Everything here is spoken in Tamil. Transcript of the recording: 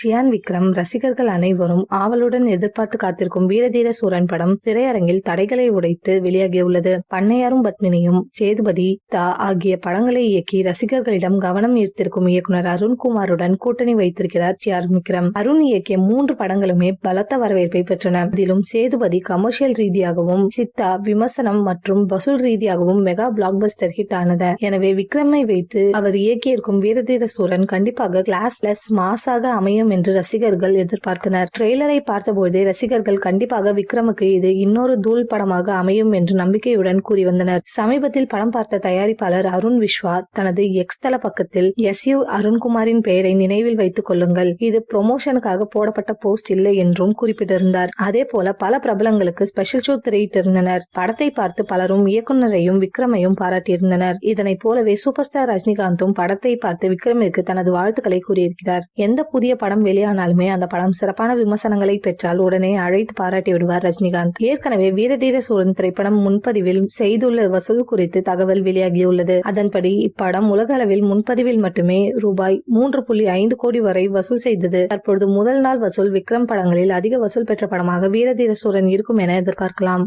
சியான் விக்ரம் ரசிகர்கள் அனைவரும் ஆவலுடன் எதிர்பார்த்து காத்திருக்கும் வீரதீர சூரன் படம் திரையரங்கில் தடைகளை உடைத்து வெளியாகியுள்ளது. பண்ணையாரும் பத்மினியும் சேதுபதி தா ஆகிய படங்களை இயக்கி ரசிகர்களிடம் கவனம் ஈர்த்திருக்கும் இயக்குனர் அருண்குமாருடன் கூட்டணி வைத்திருக்கிறார் சியான் விக்ரம். அருண் இயக்கிய மூன்று படங்களுமே பலத்த வரவேற்பை பெற்றன. அதிலும் சேதுபதி கமர்ஷியல் ரீதியாகவும் சித்தா விமர்சனம் மற்றும் வசூல் ரீதியாகவும் மெகா பிளாக் பஸ்டர் ஹிட் ஆனது. எனவே விக்ரமை வைத்து அவர் இயக்கியிருக்கும் வீரதீர சூரன் கண்டிப்பாக கிளாஸ்லெஸ் மாசாக அமையும் என்று ரசிகர்கள் எதிர்பார்த்தனர். ட்ரெய்லரை பார்த்தபோதே ரசிகர்கள் கண்டிப்பாக விக்ரமுக்கு இது இன்னொரு தூள் படமாக அமையும் என்று நம்பிக்கையுடன் கூறி வந்தனர். சமீபத்தில் படம் பார்த்த தயாரிப்பாளர் அருண் விஸ்வா தனது எக்ஸ் தள பக்கத்தில் எஸ் யு அருண்குமாரின் பெயரை நினைவில் வைத்துக் கொள்ளுங்கள். இது ப்ரொமோஷனுக்காக போடப்பட்ட போஸ்ட் இல்லை என்றும் குறிப்பிட்டிருந்தார். அதே போல பல பிரபலங்களுக்கு ஸ்பெஷல் ஷோ திரையிட்டிருந்தனர் படத்தை பார்த்து பலரும் இயக்குனரையும் விக்ரமையும் பாராட்டியிருந்தனர். இதனைப் போலவே சூப்பர் ஸ்டார் ரஜினிகாந்தும் படத்தை பார்த்து விக்ரமிற்கு தனது வாழ்த்துக்களை கூறியிருக்கிறார். எந்த புதிய படம் படம் வெளியானாலுமே அந்த படம் சிறப்பான விமர்சனங்களை பெற்றால் உடனே அழைத்து பாராட்டி விடுவார் ரஜினிகாந்த். ஏற்கனவே வீரதீர சூரன் திரைப்படம் முன்பதிவில் செய்துள்ள வசூல் குறித்து தகவல் வெளியாகியுள்ளது. அதன்படி இப்படம் உலக அளவில் முன்பதிவில் மட்டுமே ரூபாய் மூன்று புள்ளி ஐந்து கோடி வரை வசூல் செய்தது. தற்பொழுது முதல் நாள் வசூல் விக்ரம் படங்களில் அதிக வசூல் பெற்ற படமாக வீரதீர சூரன் இருக்கும் என எதிர்பார்க்கலாம்.